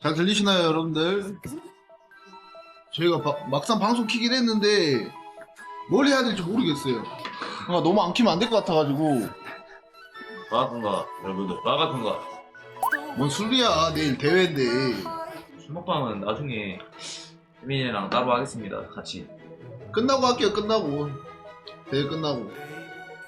잘 들리시나요, 여러분들? 저희가 바- 막상 방송 키긴 했는데 뭘 해야 될지 모르겠어요. 아, 너무 안 키면 안 될 것 같아가지고 나같은가 여러분들 나같은가 뭔 술이야 내일 대회인데 술 먹방은 나중에 혜민이랑 따로 하겠습니다 같이 끝나고 할게요. 끝나고 대회 끝나고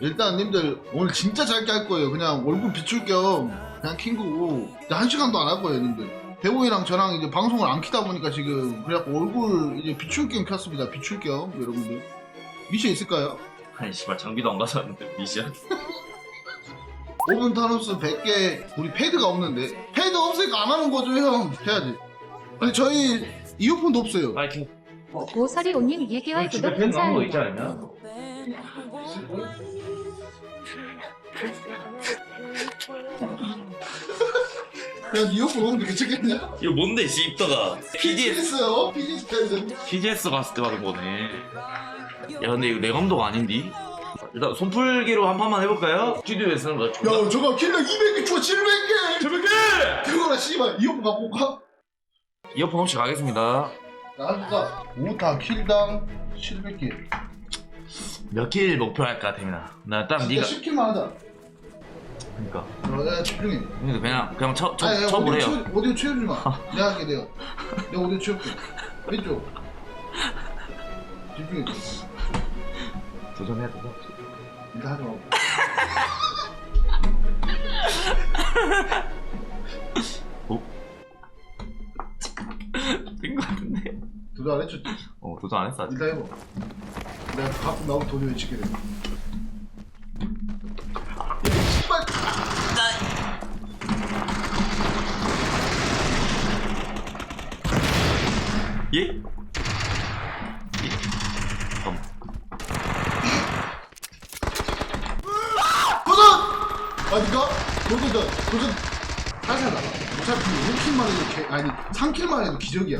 일단 님들 오늘 진짜 짧게 할 거예요. 그냥 얼굴 비출 겸 그냥 킨 거고 한 시간도 안 할 거예요, 님들. 대호이랑 저랑 이제 방송을 안 키다 보니까 지금 그래갖고 얼굴 이제 비출 겸 켰습니다. 비출 겸 여러분들 미션 있을까요? 아니 씨발 장비도 안 가져왔는데 미션 오븐 타노스 100개 우리 패드가 없는데 패드 없으니까 안 하는 거죠 형 해야지 근데 저희 이어폰도 없어요 파이팅 오설이 오님 2개월 집에 구독 펜 나온 거 있지 감사합니다. 않냐? 그냥 이어폰 없는데 괜찮겠냐? 이거 뭔데 씨 입다가 PDS PDS요 PDS 패드 PDS 갔을 때 받은 거네 야 근데 이거 내 감독 아닌디? 일단 손풀기로 한 판만 해볼까요? 스튜디오에 쓰는 거 야 저거 킬러 200개 줘 700개 700개! 그거나 씨발 이어폰 갖고 올까? 이어폰 없이 가겠습니다 나할까 5타 킬당 700개 몇 킬 목표 할까 태민아 나딱 진짜 니가 10킬만 하자 그니까. 어, 야 집중해. 그러니까 그냥 그냥 쳐, 쳐, 아니, 쳐보래요. 오디오, 채워, 오디오 채워주지 마. 내가 할게 내가. 내가 오디오 채울게. 왼쪽. 집중해. 도전해야 돼 일단 하지 말고. 된거 같은데? 도전 안 했죠? 어 도전 안 했어 아직. 일단 해봐. 내가 가끔 나오면 돈이 외치게 돼. 예? 예? 잠 도전! 도전, 도전. 살살 나가. 어차피 5킬만 해도, 개, 아니, 3킬만 해도 기적이야.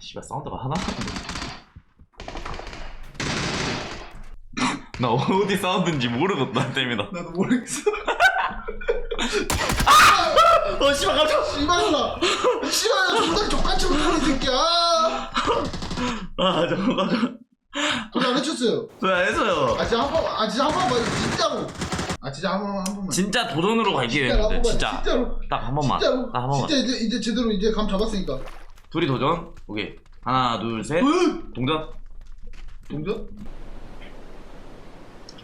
씨발 사운드가 하나? 나 어디 사운드인지 모르겠다 때문에 나도 모르겠어. 어 씨발 깜짝 씨발아! 씨발아, 존나 족같이 못하는 새끼야! 아 잠깐만 도전 안 해쳤어요. 왜안 했어요 아, 진짜 한 번, 아, 진짜 한 번만, 진짜로. 아, 진짜 한 번만, 한 번만. 진짜 도전으로 갈게요 진짜로 한 형님들 번만, 진짜 진짜로. 딱 한 번만 진짜로. 딱 한 번만 진짜 이제, 이제 제대로 이제 감 잡았으니까. 둘이 도전 오케이 하나 둘셋 으! 동전 동전?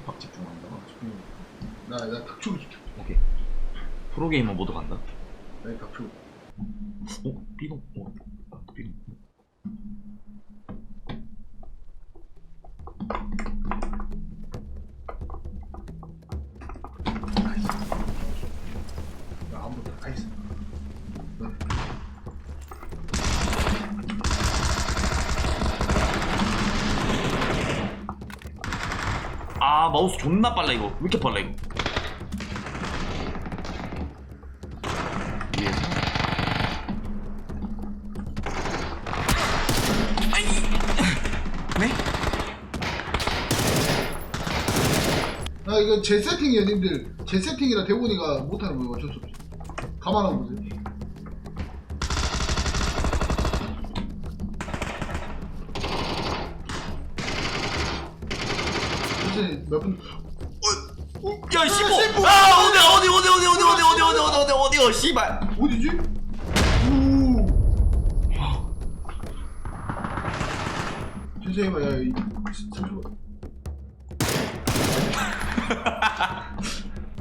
박 집중한다 나, 나 닥치고 싶어. 오케이 프로게이머 모드 간다. 나 닥치고. 오 삐동 오 삐동 나 아무도 다 있어. 아 마우스 존나 빨라 이거. 왜 이렇게 빨라 이거 예. 아이. 네? 아 이거 제 세팅이에요 님들 제 세팅이라 대본이가 못하는 거예요 어쩔 수 없이 가만하고 보세요 이제 몇분 야 씨발 아 어디 어디 어디 어디 어디 어디 어디 어디 어디 어디 어디요 씨발 어디지? 오 해봐 야 이, 잠시만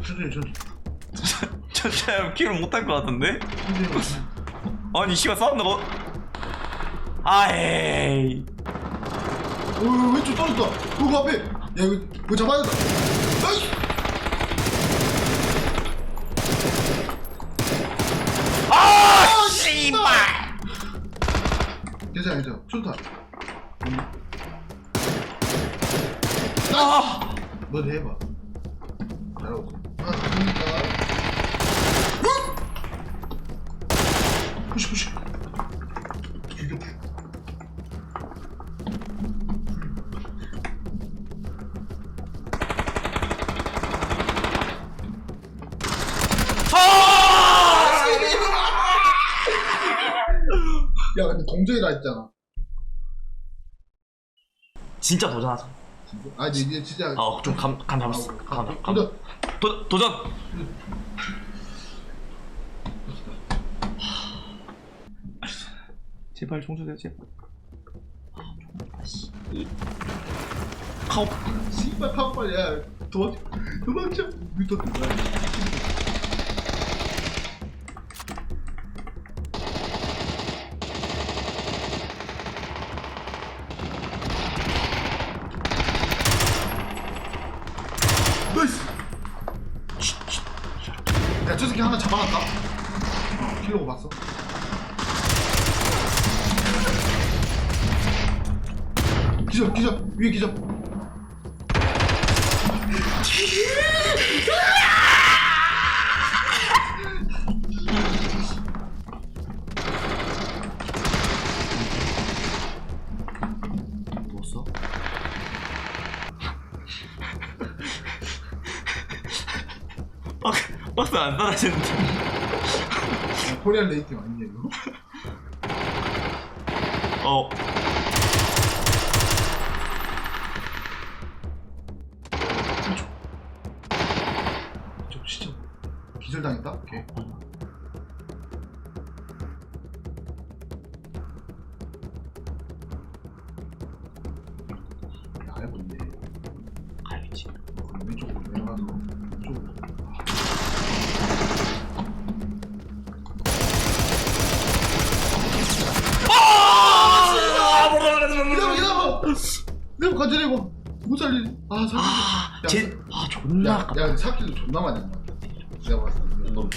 천천히 천천히 저참 킬을 못할 것 같은데 천천히 아니 씨발 싸운다고 아이 오 왼쪽 떨어졌다 그거 앞에 야 이거 그거 잡아야 된다 아이 순탄. 음. 아! 넌 해봐. 잘하고 있어. 아, 그러니까. 어? 푸시, 푸시. 죽여, 죽여. 아! 야, 근데 동전이라 했잖아. 진짜 도전하자. 진짜? 아 이제, 이제 진짜 아, 좀감 감 잡았어. 감 잡. 감. 도전 도 도전. 제발 총소리 제발. 카오. 씨발 카우팔 야 도망쳐 도망쳐 밑도 나이스 야 저 새끼 하나 잡아놨다. 어, 킬로고 봤어. 기절 기절. 위에 기절 안 따라지는데. 코리안 레이팅 아니냐 이거? 어. 저 진짜 기절당했다? 오케이 내가 간절해고 못 살리네 아 살리네 아, 야, 쟤, 아 존나 야, 아깝다. 야, 사킬도 존나 많이 한 거야. 내가 봤을 때. 너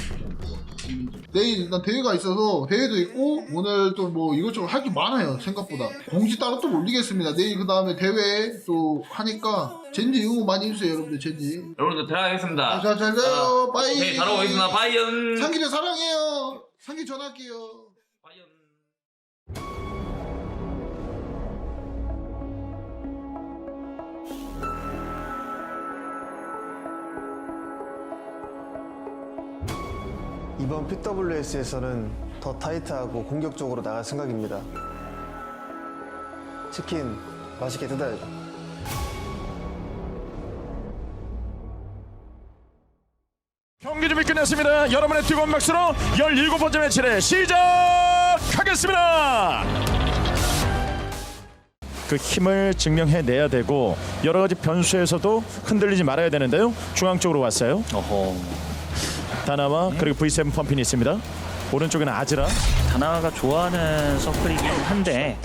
내일 일단 대회가 있어서 대회도 있고 오늘 또 뭐 이것저것 할 게 많아요 생각보다 공지 따로 또 올리겠습니다 내일 그 다음에 대회 또 하니까 젠지 응원 많이 해주세요 여러분들 젠지 여러분들 들어가겠습니다. 자, 잘 가요 빠이 네, 잘하고 있습니다. 바이언. 상기를 사랑해요 상기 전화할게요 이번 PWS에서는 더 타이트하고 공격적으로 나갈 생각입니다. 치킨 맛있게 뜯어야죠. 경기 준비 끝났습니다. 여러분의 뜨거운 박수로 17번째 매치를 시작하겠습니다. 그 힘을 증명해내야 되고 여러 가지 변수에서도 흔들리지 말아야 되는데요. 중앙 쪽으로 왔어요. 다나와 그리고 V7 펌핀이 있습니다. 오른쪽에는 아즈라. 다나가 좋아하는 서클이긴 한데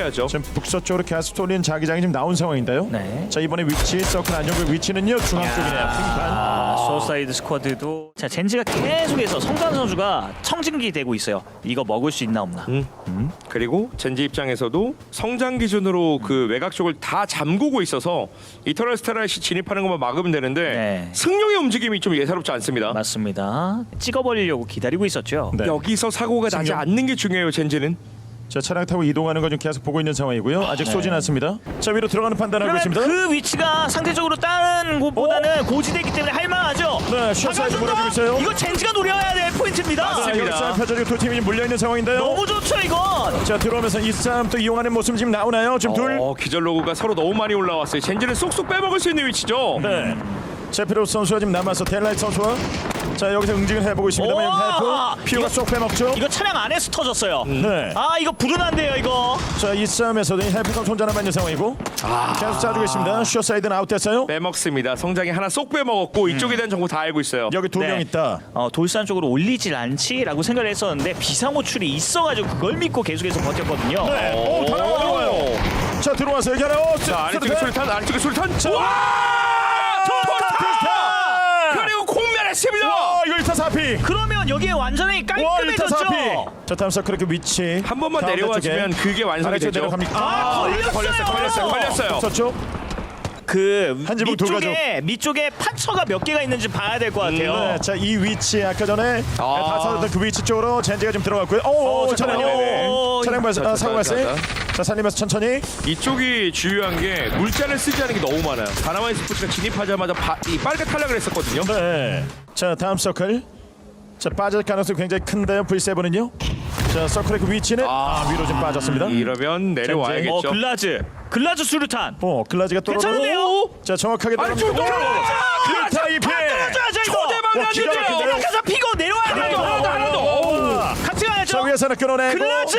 해야죠. 지금 북서쪽으로 계속 쏠리는 자기장이 지금 나온 상황인데요. 네. 자 이번에 위치 서클 안정구 위치는요 중앙 쪽이네요. 핑판. 아, 소사이드 스쿼드도 자 젠지가 계속해서 성관 선수가 청진기 되고 있어요. 이거 먹을 수 있나 없나. 그리고 젠지 입장에서도 성장 기준으로 그 외곽 쪽을 다 잠그고 있어서 이터널 스타라이시 진입하는 것만 막으면 되는데 네. 승용의 움직임이 좀 예사롭지 않습니다. 맞습니다. 찍어버리려고 기다리고 있었죠. 네. 여기서 사고가 나지. 않는 게 중요해요. 젠지는. 자 차량 타고 이동하는 거 좀 계속 보고 있는 상황이고요. 아직 쏘진 않습니다. 자 위로 들어가는 판단하고 그러면 있습니다. 그 위치가 상대적으로 다른 곳보다는 고지대이기 때문에 할만하죠. 네, 숏 사이드 박아준다! 몰아주고 있어요. 이거 젠지가 노려야 될 포인트입니다. 자, 여기 싸움 펼쳐지고 두 팀이 물려 있는 상황인데요. 너무 좋죠 이건. 자 들어오면서 이 싸움 또 이용하는 모습 지금 나오나요? 지금 둘. 어, 기절 로그가 서로 너무 많이 올라왔어요. 젠지는 쏙쏙 빼먹을 수 있는 위치죠. 네. 제피로 선수가 지금 남아서 델라이트 선수와 자 여기서 응징을 해보고 있습니다만 우와! 해프 피오가 쏙 빼먹죠. 이거 차량 안에서 터졌어요. 네. 아 이거 불운한데요 이거. 자이 싸움에서도 해프가 손자나 맞는 상황이고 계속 짜주고 있습니다. 슈어 사이드는 아웃됐어요. 빼먹습니다. 성장이 하나 쏙 빼먹었고 이쪽에 대한 정보 다 알고 있어요. 여기 두 명 네. 있다. 어, 돌산 쪽으로 올리질 않지라고 생각을 했었는데 비상호출이 있어가지고 그걸 믿고 계속해서 버텼거든요. 네. 오, 다 나와 들어와요. 자 들어와서 여기 하나. 어, 자 아래쪽에 수류탄. 아래쪽에 수류탄. 자, 와! 좋다, 좋다. 그리고 공멸했습니다. 와 이거 1타 4피. 그러면 여기에 완전히 와 1타 깔끔해졌죠. 4피. 자 다음 서 그렇게 위치. 한 번만 가운데 내려와 주면 쪽에. 그게 완성이 아래쪽 되죠. 내려갑니까? 아, 걸렸어요, 걸렸어요, 걸렸어요, 걸렸어요. 그 한 지붕 두 밑쪽에 밑쪽에 판처가 몇 개가 있는지 봐야 될 것 같아요. 네, 자, 이 위치 아까 전에 아. 다 찾았던 그 위치 쪽으로 젠지가 지금 들어갔고요. 오, 어, 차량, 잠깐만요. 차량 발생, 아, 사고 발생. 자, 자, 살리면서 천천히. 이쪽이 주요한 게 물자를 쓰지 않은 게 너무 많아요. 다나와이 스포츠가 진입하자마자 바, 이 빠르게 탈락을 했었거든요. 네. 자, 다음 서클. 자, 빠질 가능성이 굉장히 큰데요. V7은요. 자, 서클의 그 위치는 아, 위로 좀 빠졌습니다. 이러면 어 내려와야겠죠. 글라즈 글라즈 수류탄. 어, 글라지가 떨어져. 괜찮은데요? 자, 정확하게 아니 좀 떨어집니다. 떨어. 글타 이피. 떨어져야죠 이거. 안 기가 되죠. 막힌데요? 올라가서 피고 내려와야 돼요. 더, 하나 더, 하나 더. 오. 같이 자. 위에서는 끌어내고. 글라즈.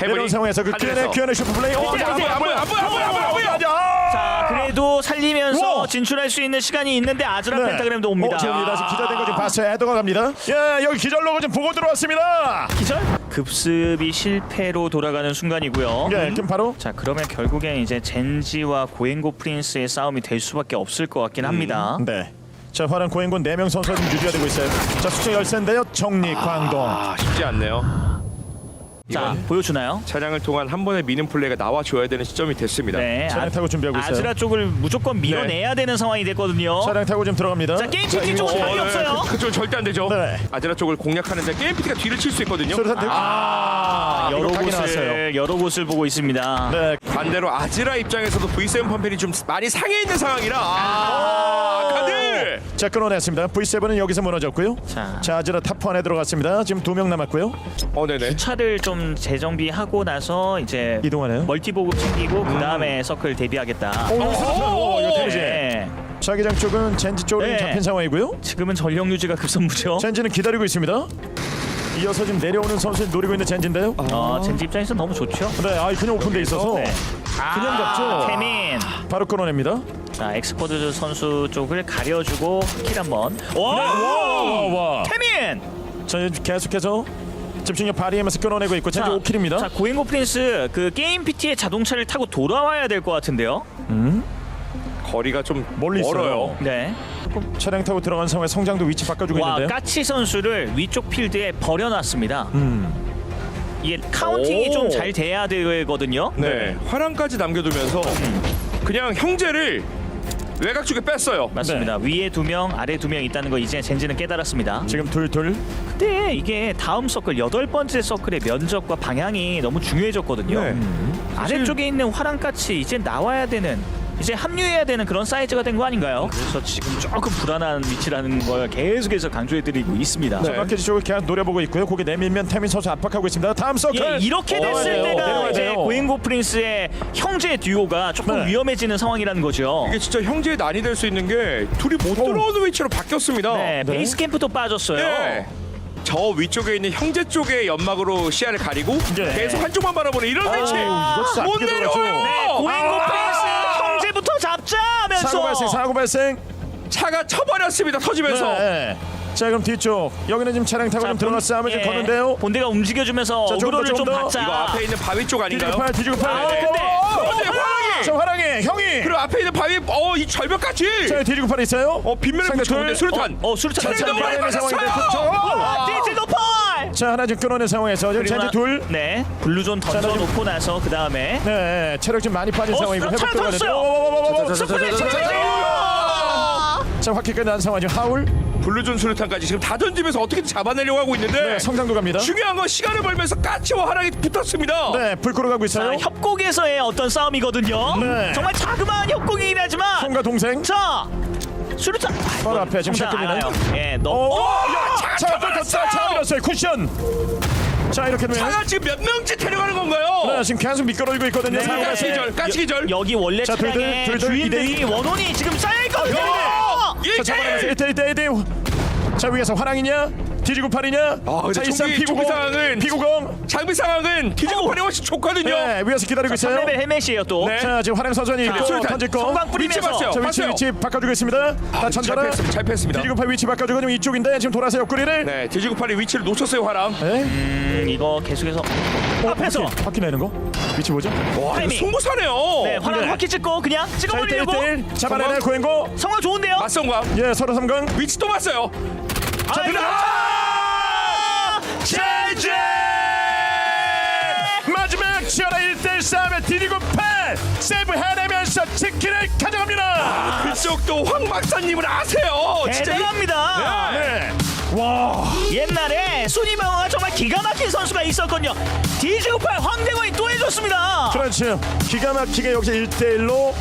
내려온 상황에서 그. 큐엔의 큐엔의 슈퍼플레이. 어, 이제, 안 이제 보여, 안 보여, 안 보여, 안 보여, 안 보여, 안 보여. 자 그래도 살리면서 우와. 진출할 수 있는 시간이 있는데 아즈라 네. 펜타그램도 옵니다. 어, 지금 다시 기절된 거 지금 봤어요. 헤더가 갑니다. 예, 여기 기절 로고 지금 보고 들어왔습니다. 기절? 급습이 실패로 돌아가는 순간이고요. 예, 그럼 바로 자 그러면 결국엔 이제 젠지와 고행고 프린스의 싸움이 될 수밖에 없을 것 같긴 합니다. 네. 자, 화랑 고행군 4명 선수가 좀 유지가 되고 있어요. 자, 숫자 열세인데요. 정리, 광동. 아 쉽지 않네요. 자 보여주나요? 차량을 통한 한 번의 미는 플레이가 나와줘야 되는 시점이 됐습니다. 네. 차량 타고 준비하고 있어요. 아즈라 쪽을 무조건 밀어내야 되는 상황이 됐거든요. 차량 타고 지금 들어갑니다. 자 게임 PT 쪽은 어, 답이 네, 없어요. 그, 그쪽 절대 안 되죠. 네. 아제라 쪽을 공략하는데 게임 PT가 뒤를 칠 수 있거든요. 수류탄 대- 아, 여러 이거 각이 나왔어요. 곳을 여러 곳을 보고 있습니다. 네. 반대로 아즈라 입장에서도 V7 펌펠이 좀 많이 상해 있는 상황이라 아, 아카드 자, 끊어냈습니다. V7은 여기서 무너졌고요. 자. 자, 아즈라 탑 안에 들어갔습니다. 지금 두 명 남았고요. 어 네네 차를 좀 재정비하고 나서 이제 이동하네요. 멀티 보급 챙기고 그 다음에 서클 데뷔하겠다. 오, 여기서 오, 이거 데미지. 네. 자기장 쪽은 젠지 쪽으로 네. 잡힌 상황이고요. 지금은 전력 유지가 급선무죠. 젠지는 기다리고 있습니다. 이어서 지금 내려오는 선수 노리고 있는 젠지인데요. 어, 젠지 입장에서 너무 좋죠. 네, 아, 그냥 오픈돼 있어서 네. 그냥 잡죠. 태민. 바로 끊어냅니다. 자 엑스포드 선수 쪽을 가려주고 킬 한번. 와. 와, 와. 태민. 자, 계속해서 집중력 발휘하면서 끊어내고 있고 젠지 5킬입니다. 자 고행고 프린스 그 게임 PT의 자동차를 타고 돌아와야 될 것 같은데요. 거리가 좀 멀리 있어요. 멀어요. 네. 차량 타고 들어간 상황에 성장도 위치 바꿔주고 와 있는데요. 까치 선수를 위쪽 필드에 버려놨습니다. 음. 이게 카운팅이 오. 좀잘 돼야 되거든요. 네 화랑까지 남겨두면서 그냥 형제를 외곽 쪽에 뺐어요. 맞습니다. 네. 위에 두 명, 아래 두 명 있다는 거 이제 젠지는 깨달았습니다. 지금 둘둘 근데 이게 다음 서클 여덟 번째 서클의 면적과 방향이 너무 중요해졌거든요. 네. 아래쪽에 있는 화랑까치 이제 나와야 되는 이제 합류해야 되는 그런 사이즈가 된 거 아닌가요? 그래서 지금 조금 불안한 위치라는 걸 계속해서 강조해드리고 있습니다. 네. 마켓 쪽을 계속 노려보고 있고요. 고개 내밀면 태민 선수 압박하고 있습니다. 다음 서클. 예, 이렇게 됐을 돼요. 때가 내려와야 이제 돼요. 고행고 프린스의 형제 듀오가 조금 네. 위험해지는 상황이라는 거죠. 이게 진짜 형제의 난이 될 수 있는 게 둘이 못 들어오는 위치로 바뀌었습니다. 네, 네. 베이스 캠프도 빠졌어요. 네. 저 위쪽에 있는 형제 쪽의 연막으로 시야를 가리고 네. 계속 한쪽만 바라보는 이런 위치 이거 진짜 못. 내려와요. 네, 고행고 아! 잡자 하면서 사고 발생, 사고 발생. 차가 쳐버렸습니다. 터지면서 네. 자, 그럼 뒤쪽. 여기는 지금 차량 타고 좀 들어가 싸움을 좀 예, 거는데요. 본대가 움직여주면서 자, 조금 더, 어그로를 좀 조금 더. 받자. 이거 앞에 있는 바위 쪽 아닌가요? 뒤지고 팔, 뒤지고 팔. 아, 근데 어, 네, 화랑이! 자, 화랑이 형이. 그리고 앞에 있는 바위 어이 절벽까지 자, 뒤지고 팔 있어요. 어 빗면에 상대 둘. 수류탄 어, 수류탄 자, 끊어내는 상황인데 맞았어요. 아, 디지노 펄! 자, 하나 지금 끊어낸 상황에서 지금 젠지 둘. 네, 블루존 던져놓고 나서 그 다음에 네, 체력 좀 많이 빠진 어, 상황이고 차 회복 들어가야 터졌어요. 돼요. 스플릿 자, 확실히 난 상황이죠. 하울. 블루존 수류탄까지 지금 다 던지면서 어떻게든 잡아내려고 하고 있는데 네, 성장도 갑니다. 중요한 건 시간을 벌면서 까치와 하랑이 붙었습니다. 네, 불 끌어가고 자, 있어요. 협곡에서의 어떤 싸움이거든요. 네. 정말 자그마한 협곡이긴 하지만 형과 동생. 자, 수류탄 바로 앞에 지금 샷 알아요. 뚫리나요? 예, 오, 너무 야, 자, 자, 밀었어요. 쿠션. 자, 이렇게 되면 차가 지금 몇 명째 데려가는 건가요? 네, 지금 계속 미끄러지고 있거든요. 네. 상황에서. 까치 기절, 까치 기절. 여기 원래 자, 둘, 차량의 둘, 둘, 둘, 주인들이. 원혼이 지금 쌓여 있거든요. 어, 자, 잡아내면서 1대1 대1대1. 자, 위에서 화랑이냐? 뒤지고 팔이냐? 아, 근데 자, 총기- 피구공. 총기 상황은 피구공. 장비 상황은 뒤지고 팔이 훨씬 좋거든요. 네, 위에서 기다리고 있어요. 3레벨 헬멧이에요 또. 네. 자, 지금 화랑 선전이 있고 수류탄. 던질 거. 성광 위치 뿌리면서 봤어요. 자, 위치 봤어요. 위치 바꿔주고 있습니다. 다 아, 잘 뺐습니다. 뒤지고 팔 위치 바꿔주고 지금 이쪽인데 지금 돌아서 옆구리를. 네, 뒤지고 팔이 위치를 놓쳤어요, 화랑. 네. 음, 이거 계속해서 앞에서 바퀴, 바퀴 내는 거? 위치 뭐죠? 와, 이거 타이밍. 승부사네요. 네, 화랑 네. 바퀴 찍고 그냥 자, 찍어버리려고 1대1 잡아내네 고행고. 성광 좋은데요? 맞성광. 예, 서로 삼강. 위치 또 봤어요. 자, 아, 들어. 제 1대1 싸움에 디디고 팔 세이브 해내면서 치킨 치킨을 가져갑니다. 그쪽도 황 박사님을 아세요. 진짜 이- 대단합니다. 네. 와. 옛날에 순위명호가 정말 기가 막힌 선수가 있었거든요. 디지우팔 황대건이 또 해줬습니다. 그렇죠. 기가 막히게 여기서 1대1로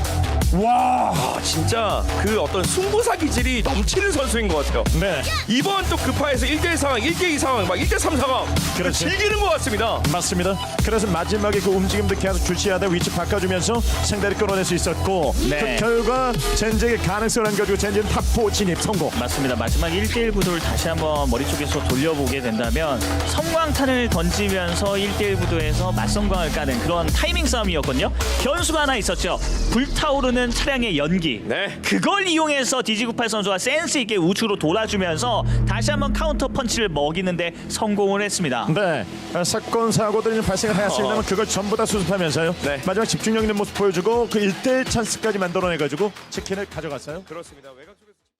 와. 아, 진짜 그 어떤 승부사 기질이 넘치는 선수인 것 같아요. 네. 이번 또 급파에서 1대1 상황, 1대2 상황, 막 1대3 상황 그렇지. 즐기는 것 같습니다. 맞습니다. 그래서 마지막에 그 움직임도 계속 주시하다 위치 바꿔주면서 상대를 끌어낼 수 있었고 네. 그 결과 젠지에게 가능성을 안겨주고 젠지는 탑4 진입 성공. 맞습니다. 마지막 1대1 구도를 다시 한번 머릿속에서 돌려보게 된다면 성광탄을 던지면서 1대1 구도에서 맞성광을 까는 그런 타이밍 싸움이었거든요. 변수가 하나 있었죠. 불타오르는 차량의 연기. 네. 그걸 이용해서 디지구팔 선수가 센스 있게 우측으로 돌아주면서 다시 한번 카운터 펀치를 먹이는데 성공을 했습니다. 네, 아, 사건 사고들이 좀 발생을 하였습니다만 그걸 전부 다 수습하면서요. 네. 마지막 집중력 있는 모습 보여주고 그 1대1 찬스까지 만들어내가지고 치킨을 가져갔어요. 그렇습니다. 외곽 쪽에서